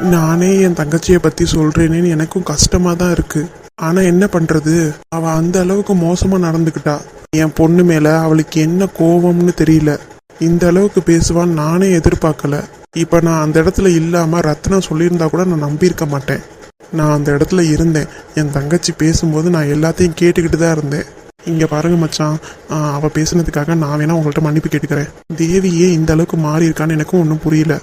நானே என் தங்கச்சியை பத்தி சொல்றேனேன்னு எனக்கும் கஷ்டமா தான் இருக்கு. ஆனா என்ன பண்றது? அவ அந்த அளவுக்கு மோசமா நடந்துக்கிட்டா என் பொண்ணு மேல அவளுக்கு என்ன கோபம்னு தெரியல. இந்த அளவுக்கு பேசுவான்னு நானே எதிர்பார்க்கல. இப்ப நான் அந்த இடத்துல இல்லாம ரத்னம் சொல்லியிருந்தா கூட நான் நம்பியிருக்க மாட்டேன். நான் அந்த இடத்துல இருந்தேன். என் தங்கச்சி பேசும்போது நான் எல்லாத்தையும் கேட்டுக்கிட்டு தான் இருந்தேன். இங்க பாருங்க மச்சான். அவள் அவ பேசுனதுக்காக நான் வேணா உங்கள்ட்ட மன்னிப்பு கேட்டுக்கிறேன். தேவியே இந்த அளவுக்கு மாறி இருக்கான்னு எனக்கும் ஒன்றும் புரியல.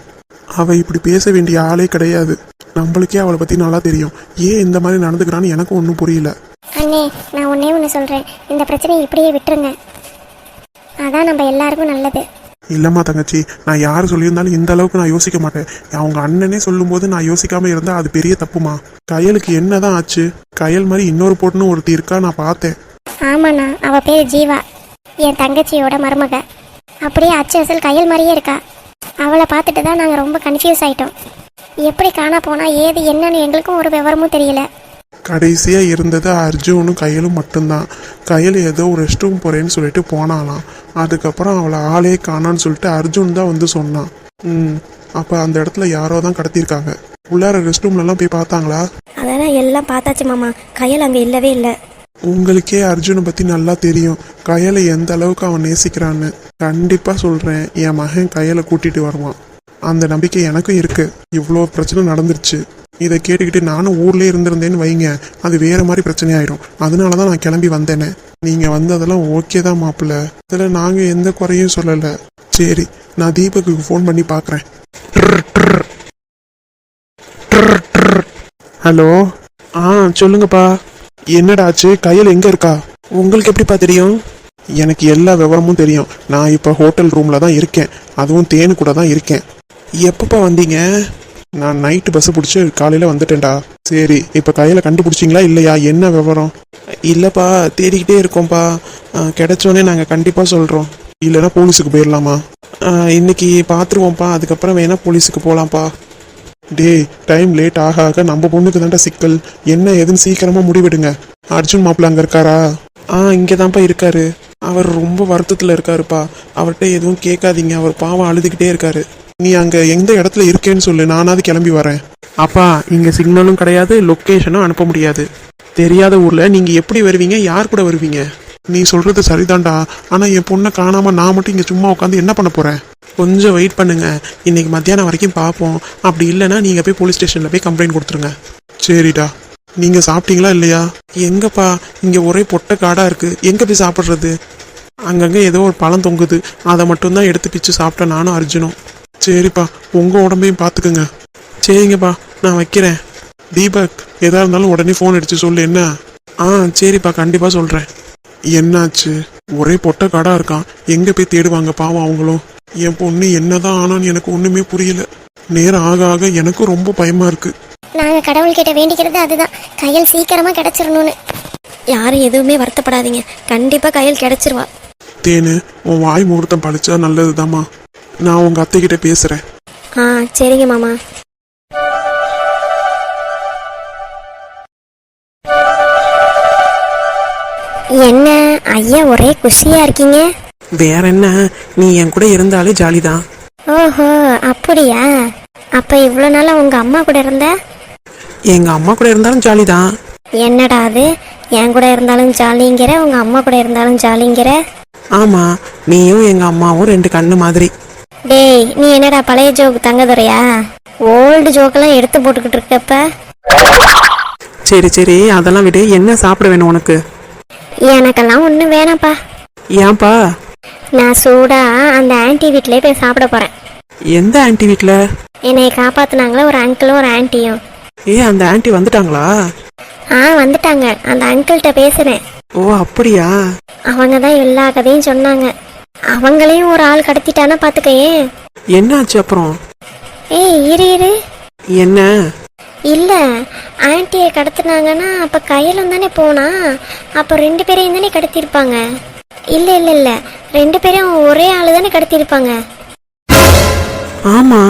அவ இப்படி பேச வேண்டிய ஆளே கிடையாது. நம்மளுக்கே அவளை பத்தி நல்லா தெரியும். ஏன் இந்த மாதிரி நடந்துக்கிறான்னு எனக்கும் ஒன்றும் புரியல. அண்ணே நான் ஒன்னே ஒன்று சொல்கிறேன் இந்த பிரச்சனையை இப்படியே விட்டுருங்க. அதான் நம்ம எல்லாருக்கும் நல்லது. இல்லம்மா தங்கச்சி நான் யார் சொல்லியிருந்தாலும் இந்த அளவுக்கு நான் யோசிக்க மாட்டேன். அவங்க அண்ணனே சொல்லும்போது நான் யோசிக்காம இருந்தா அது பெரிய தப்புமா? கயலுக்கு என்னதான் ஆச்சு? கயல் மாதிரி இன்னொரு பொண்ணு ஒருத்தி இருக்கா நான் பார்த்தேன். ஆமாண்ணா அவள் பேர் ஜீவா. என் தங்கச்சியோட மருமக. அப்படியே அச்சு அசல் கையல் மாதிரியே இருக்கா. அவளை பார்த்துட்டு தான் நாங்கள் ரொம்ப கன்ஃபியூஸ் ஆயிட்டோம். எப்படி காணா போனா ஏது என்னன்னு எங்களுக்கும் ஒரு விவரமும் தெரியல. கடைசியா இருந்தது அர்ஜுனும் கையலும் மட்டும்தான். கையல் ஏதோ ரெஸ்ட் ரூம் போறேன்னு சொல்லிட்டு போனாலாம் அதுக்கப்புறம் அவளை ஆளே காணான்னு சொல்லிட்டு அர்ஜுன் தான் வந்து சொன்னான். ம் அப்ப அந்த இடத்துல யாரோ தான் கடத்தியிருக்காங்க. உள்ளார ரெஸ்ட் ரூம்ல எல்லாம் போய் பார்த்தாங்களா? அதெல்லாம் எல்லாம் பார்த்தாச்சு மாமா. கையில் அங்கே இல்லவே இல்லை. உங்களுக்கே அர்ஜுனை பத்தி நல்லா தெரியும். கயலை எந்த அளவுக்கு அவன் நேசிக்கிறான்னு. கண்டிப்பா சொல்றேன். என் மகன் கையலை கூட்டிட்டு வருவான். அந்த நம்பிக்கை எனக்கும் இருக்கு. இவ்வளோ பிரச்சனை நடந்துருச்சு. இதை கேட்டுக்கிட்டு நானும் ஊர்லேயே இருந்திருந்தேன்னு வைங்க. அது வேற மாதிரி பிரச்சனை ஆயிடும் அதனால தான் நான் கிளம்பி வந்தேனே. நீங்க வந்ததெல்லாம் ஓகே தான் மாப்பிள்ள. இதில் நாங்க எந்த குறையும் சொல்லல. சரி நான் தீபக்கு ஃபோன் பண்ணி பார்க்குறேன் ஹலோ ஆ சொல்லுங்கப்பா. என்னடா ஆச்சு கையில் எங்க இருக்கா? உங்களுக்கு எப்படிப்பா தெரியும்? எனக்கு எல்லா விவரமும் தெரியும். நான் இப்போ ஹோட்டல் ரூம்ல தான் இருக்கேன். அதுவும் தேனு கூட தான் இருக்கேன். எப்பப்பா வந்தீங்க? நான் நைட்டு பஸ் பிடிச்சி காலையில் வந்துட்டேன்டா. சரி இப்போ கையில் கண்டுபிடிச்சிங்களா இல்லையா? என்ன விவரம்? இல்லைப்பா தேடிக்கிட்டே இருக்கோம்ப்பா. கிடைச்சோன்னே நாங்கள் கண்டிப்பாக சொல்கிறோம் இல்லைன்னா போலீஸுக்கு போயிடலாமா? இன்னைக்கு பார்த்துருவோம்ப்பா அதுக்கப்புறம் வேணா போலீஸுக்கு போகலாம்ப்பா டேய் டைம் லேட் ஆக ஆக நம்ம பொண்ணுக்கு தாண்டா சிக்கல். என்ன ஏதுன்னு சீக்கிரமா முடிவெடுங்க. அர்ஜுன் மாப்பிள்ள அங்க இருக்காரா? ஆ இங்கே தான்ப்பா இருக்காரு. அவர் ரொம்ப வருத்தத்தில் இருக்காருப்பா. அவர்கிட்ட எதுவும் கேட்காதீங்க. அவர் பாவம் அழுதுகிட்டே இருக்காரு. நீ அங்க எந்த இடத்துல இருக்கேன்னு சொல்லு. நானாவது கிளம்பி வரேன். அப்பா இங்க சிக்னலும் கிடையாது. லொக்கேஷனும் அனுப்ப முடியாது. தெரியாத ஊர்ல நீங்க எப்படி வருவீங்க? யார் கூட வருவீங்க? நீ சொல்றது சரிதான்டா. ஆனா என் பொண்ணை காணாம நான் மட்டும் இங்க சும்மா உட்காந்து என்ன பண்ண போறேன்? கொஞ்சம் வெயிட் பண்ணுங்க. இன்னைக்கு மத்தியானம் வரைக்கும் பார்ப்போம். அப்படி இல்லைன்னா நீங்க போய் போலீஸ் ஸ்டேஷன்ல போய் கம்ப்ளைண்ட் கொடுத்துருங்க. சரிடா. நீங்க சாப்பிட்டீங்களா இல்லையா? எங்கப்பா? இங்க ஒரே பொட்டை காடா இருக்கு. எங்க போய் சாப்பிட்றது? அங்கங்க ஏதோ ஒரு பழம் தொங்குது. அதை மட்டும்தான் எடுத்து பிச்சு சாப்பிட்டேன் நானும் அர்ஜுனும். சரிப்பா. உங்க உடம்பையும் பார்த்துக்குங்க. சரிங்கப்பா. நான் வைக்கிறேன். தீபக் எதா இருந்தாலும் உடனே ஃபோன் அடிச்சு சொல்லு. என்ன? ஆ சரிப்பா. கண்டிப்பா சொல்றேன். என்னாச்சு? ஒரே பொட்டை காடா இருக்கான். எங்க போய் தேடுவாங்க பாவம் அவங்களும்? என் பொண்ணு என்னதான் ஆனான்னு எனக்கு ஒண்ணுமே புரியல. நேரம் ஆக ஆக எனக்கும் ரொம்ப பயமா இருக்கு. நாங்கள் கடவுள்கிட்ட வேண்டிக்கிறது அதுதான். கையல் சீக்கிரமாக கிடச்சிடணும்னு. யாரும் எதுவுமே வருத்தப்படாதீங்க. கண்டிப்பாக கையில் கிடைச்சிருவா. தேனு உன் வாய் முகூர்த்தம் பழிச்சா நல்லதுதாம்மா. நான் உங்க அத்தை கிட்ட பேசுறேன். ஆ சரிங்க மாமா. என்ன ஐயா ஒரே குஷியாக இருக்கீங்க. வேற என்ன? நீ என் கூட இருந்தாலே ஜாலிதான். ஓஹோ அப்படியா? அப்போ இவ்வளோ நாளாக உங்கள் அம்மா கூட இருந்த? எங்க அம்மா கூட இருந்தாலும் ஜாலிதான். என்னடா அது? என் கூட இருந்தாலும் ஜாலிங்கிற உங்கள் அம்மா கூட இருந்தாலும் ஜாலிங்கிற? ஆமா நீயும் எங்க அம்மாவும் ரெண்டு கண்ணு மாதிரி. டேய் நீ என்னடா பழைய ஜோக் தங்கதுரையா ஓல்டு ஜோக்கெல்லாம் எடுத்து போட்டுக்கிட்டு இருக்கப்ப? சரி சரி அதெல்லாம் விடு. என்ன சாப்பிட வேணும் உனக்கு? எனக்கெல்லாம் ஒன்றும் வேணாம்ப்பா. ஏன்பா? நான் சூடா அந்த ஆன்ட்டி வீட்டிலே போய் சாப்பிட போகிறேன் எந்த ஆன்ட்டி வீட்ல? என்னை காப்பாத்துனாங்களே ஒரு அங்கிளும் ஒரு ஆன்ட்டியும் ஏ அந்த ஆன்ட்டி வந்துட்டாங்களா? ஆ வந்துட்டாங்க. அந்த அங்கிள்கிட்ட பேசுகிறேன் ஓ அப்படியா? அவங்க தான் எல்லா கதையும் சொன்னாங்க. அவங்களையும் ஒரு ஆள் கடத்திட்டானா பார்த்துக்கயே என்னாச்சு அப்புறம்? ஏய் இரு இரு. என்ன? இல்லை ஆன்ட்டியை கடத்துனாங்கன்னா அப்போ கையிலும் தானே போனா? அப்போ ரெண்டு பேரையும் தானே கடத்தியிருப்பாங்க? இல்லை இல்லை இல்லை. ரெண்டு பேரும் ஒரே ஆள் தானே கடத்தியிருப்பாங்க? ஆமா.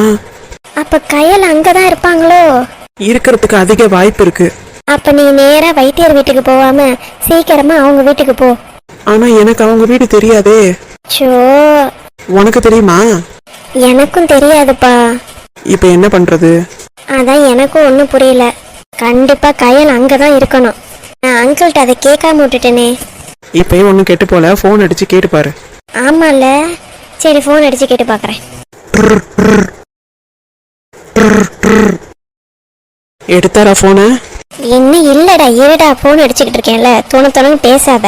அப்போ கையில் அங்கே தான் இருப்பாங்களோ? இருக்கிறதுக்கு அதிக வாய்ப்பு இருக்கு. அப்போ நீ நேராக வைத்தியர் வீட்டுக்கு போகாம சீக்கிரமாக அவங்க வீட்டுக்கு போ. ஆனா எனக்கு அவங்க வீடு தெரியாதே. ஷோ உனக்கு தெரியுமா? எனக்கும் தெரியாதுப்பா. இப்ப என்ன பண்றது? அதான் எனக்கும் ஒன்றும் புரியல. கண்டிப்பா கயல் அங்கே தான் இருக்கணும். நான் அங்கிள்கிட்ட அதை கேட்காம விட்டுட்டேனே. இப்பயும் ஒன்றும் கெட்டு போல? ஃபோன் அடிச்சு கேட்டு பாரு. ஆமால சரி ஃபோன் அடிச்சு கேட்டு பார்க்குறேன் எடுத்தாரா ஃபோனு என்ன இல்லடா இருடா ஃபோன் அடிச்சுக்கிட்டு இருக்கேன்ல. தோண பேசாத.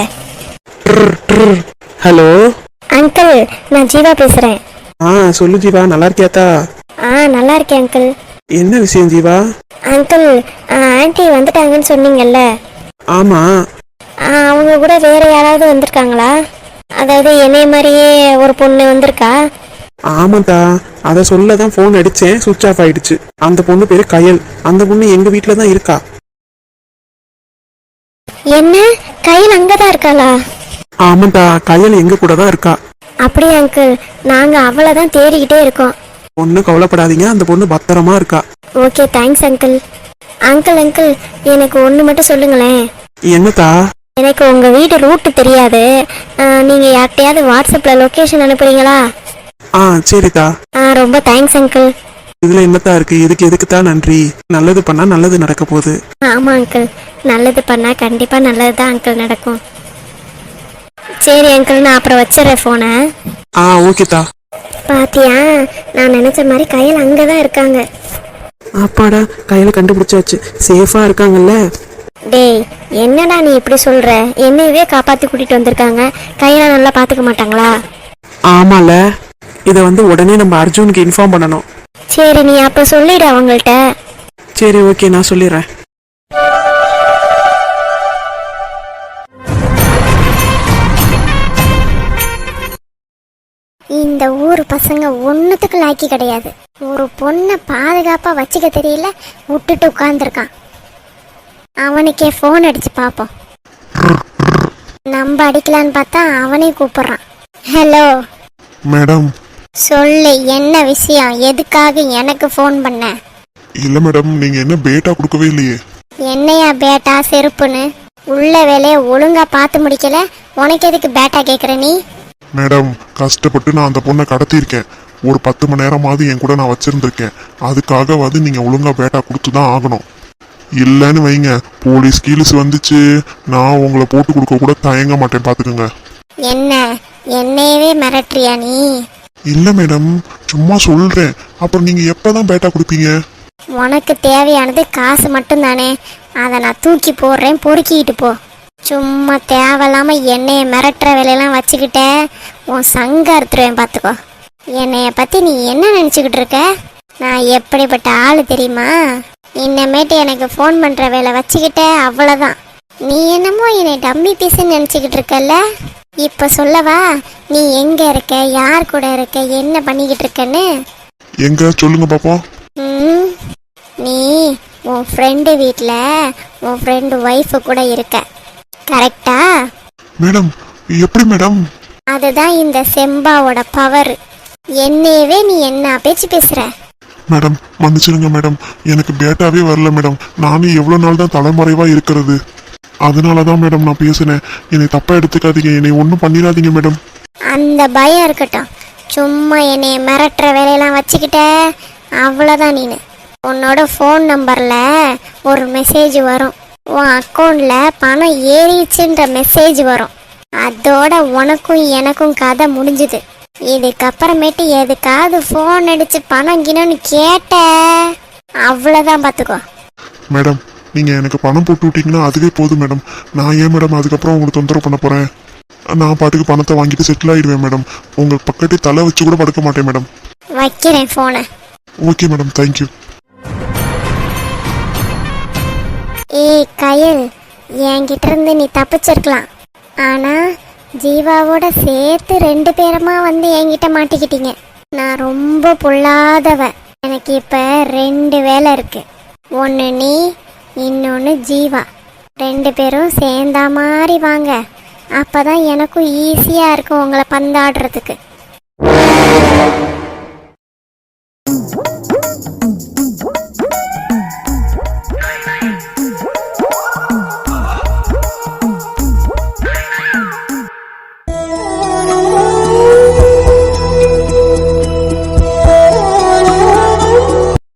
ஹலோ? அங்கிள் நான் ஜீவா பேசுறேன். ஆ சொல்லு ஜீவா நல்லா இருக்கியாத்தா? ஆ நல்லா இருக்கேன் அங்கிள். என்ன விஷயம் ஜீவா? அங்கிள் ஆன்ட்டி வந்துட்டாங்கன்னு சொன்னீங்கல்ல? ஆமா. அவங்க கூட வேற யாராவது வந்திருக்காங்களா? அதாவது என்னைய மாதிரியே ஒரு பொண்ணு வந்திருக்கா? ஆமாத்தா அதை சொல்ல தான் ஃபோன் அடிச்சேன். சுவிட்ச் ஆஃப் ஆயிடுச்சு. அந்த பொண்ணு பேரு கயல். அந்த பொண்ணு எங்க வீட்டில தான் இருக்கா. என்ன? கையில் அங்கதான் இருக்காளா? ஆமாத்தா கயல் எங்க கூட தான் இருக்கா. அப்படியே அங்கிள். நாங்க அவளை தான் தேடிக்கிட்டே இருக்கோம். ஒன்றும் கவலைப்படாதீங்க. அந்த பொண்ணு பத்திரமா இருக்கா. Okay thanks uncle uncle uncle எனக்கு ஒன்று மட்டும் சொல்லுங்களேன். என்னத்தா? எனக்கு உங்க வீட்டு ரூட்டு தெரியாது. ஆ, நீங்க யார்கிட்டயாவது வாட்ஸ்அப்ல லொகேஷன் அனுப்புறீங்களா? ஆ சரித்தா ஆ ரொம்ப தேங்க்ஸ் அங்கிள் இதுல என்னத்தா இருக்கு? இதுக்கு எதுக்குத்தா நன்றி? நல்லது பண்ணா நல்லது நடக்க போகுது. ஆமா அங்கிள் நல்லது பண்ணா கண்டிப்பா நல்லது தான் அங்கிள் நடக்கும். சரி அங்கிள் நான் அப்புறம் வச்சிடுறேன் ஃபோனை ஆ ஓகேத்தா பாத்தியா? நான் நினைச்ச மாதிரி கையில் அங்கதான் இருக்காங்க. அப்பாடா கையில கண்டுபிடிச்சாச்சு. சேஃபா இருக்காங்கல்ல? டேய் என்னடா நீ இப்படி சொல்ற? என்னையவே காப்பாத்தி கூட்டிட்டு வந்திருக்காங்க. கையில நல்லா பாத்துக்க மாட்டாங்களா? ஆமால. இதை வந்து உடனே நம்ம அர்ஜுனுக்கு இன்ஃபார்ம் பண்ணணும். சரி நீ அப்ப சொல்லிடு அவங்கள்ட்ட. சரி ஓகே நான் சொல்லிடுறேன் இந்த ஊர் பசங்க ஒன்றுத்துக்கு லாக்கி கிடையாது. ஒரு பொண்ணை பாதுகாப்பாக வச்சுக்க தெரியல விட்டுட்டு உட்காந்துருக்கான் அவனுக்கே ஃபோன் அடிச்சு பார்ப்போம். நம்ம அடிக்கலான்னு பார்த்தா அவனே கூப்பிடுறான். Hello madam. சொல்லு என்ன விஷயம்? எதுக்காக எனக்கு ஃபோன் பண்ண? இல்ல மேடம் நீங்க என்ன பேட்டா கொடுக்கவே இல்லையே. என்னையா பேட்டா செருப்புன்னு? உள்ள வேலையை ஒழுங்கா பார்த்து முடிக்கல? உனக்கு எதுக்கு பேட்டா கேட்குற நீ? மேடம் கஷ்டப்பட்டு நான் அந்த பொண்ணை கடத்தியிருக்கேன். ஒரு பத்து மணி நேரமாவது என் கூட நான் வச்சிருந்திருக்கேன். அதுக்காகவாது நீங்க ஒழுங்கா பேட்டா கொடுத்து தான் ஆகணும். இல்லைன்னு வைங்க. போலீஸ் கீலிஸ் வந்துச்சு. நான் உங்களை போட்டு கொடுக்க கூட தயங்க மாட்டேன் பாத்துக்கோங்க என்ன? என்னையவே மிரட்டுறியா நீ? இல்ல மேடம் சும்மா சொல்றேன். அப்புறம் நீங்க எப்பதான் பேட்டா கொடுப்பீங்க? உனக்கு தேவையானது காசு மட்டும்தானே. அதை நான் தூக்கி போடுறேன் பொறுக்கிட்டு போ. சும்மா தேவையில்லாம என்னைய மிரட்டுற வேலையெல்லாம் வச்சுக்கிட்ட உன் சங்க அறுத்துருவேன் பார்த்துக்கோ. என்னைய பத்தி நீ என்ன நினச்சிக்கிட்டு இருக்க? நான் எப்படிப்பட்ட ஆள் தெரியுமா? இன்னமேட்டு எனக்கு ஃபோன் பண்ற வேலை வச்சுக்கிட்ட அவ்வளோதான் நீ என்னமோ என்னை டம்மி பீஸ்ன்னு நினச்சிக்கிட்டு இருக்கல்ல? இப்போ சொல்லவா நீ எங்க இருக்க? யார் கூட இருக்க? என்ன பண்ணிக்கிட்டு இருக்கன்னு? எங்க? சொல்லுங்க பாப்போம். ம், நீ உன் ஃப்ரெண்டு வீட்டில் உன் ஃப்ரெண்டு ஒய்ஃபு கூட இருக்க. கரெக்டா? மேடம் எப்படி மேடம்? அதுதான் இந்த செம்பாவோட பவர் என்னையவே நீ என்ன பேச்சு பேசுற? மேடம் மன்னிச்சிடுங்க மேடம். எனக்கு பேட்டாவே வரல மேடம். நானும் எவ்வளோ நாள் தான் தலைமறைவா இருக்கிறது. அதனால தான் மேடம் நான் பேசினேன். என்னை தப்பா எடுத்துக்காதீங்க. என்னை ஒன்றும் பண்ணிடாதீங்க மேடம். அந்த பயம் இருக்கட்டும். சும்மா என்னைய மிரட்டுற வேலையெல்லாம் வச்சுக்கிட்ட. அவ்வளோதான் நீனு. உன்னோட ஃபோன் நம்பரில் ஒரு மெசேஜ் வரும். உன் அக்கௌண்ட்டில் பணம் ஏறிச்சுன்ற மெசேஜ் வரும். அதோட உனக்கும் எனக்கும் கதை முடிஞ்சுது. இதுக்கப்புறமேட்டு எதுக்காவது ஃபோன் அடிச்சு பணம் கிணன்னு கேட்ட அவ்வளோதான் பார்த்துக்கோ மேடம் நீங்க எனக்கு பணம் போட்டு விட்டீங்கன்னா அதுவே போதும் மேடம் நான் ஏன் மேடம் அதுக்கப்புறம் உங்களுக்கு தொந்தரவு பண்ண போறேன்? நான் பாட்டுக்கு பணத்தை வாங்கிட்டு செட்டில் ஆயிடுவேன் மேடம் உங்க பக்கத்தே தலை வச்சு கூட படுக்க மாட்டேன் மேடம் வைக்கிறேன் ஃபோனை ஓகே மேடம் தேங்க்யூ ஏய் கயல் என்கிட்ட இருந்து நீ தப்பிச்சிருக்கலாம். ஆனா ஜீவாவோட சேர்த்து ரெண்டு பேருமா வந்து என்கிட்ட மாட்டிக்கிட்டீங்க. நான் ரொம்ப பொல்லாதவ. எனக்கு இப்ப ரெண்டு வேலை இருக்கு. ஒன்று நீ இன்னொன்று ஜீவா. ரெண்டு பேரும் சேர்ந்தா மாதிரி வாங்க. அப்பதான் எனக்கும் ஈஸியாக இருக்கும் உங்களை பந்தாடுறதுக்கு.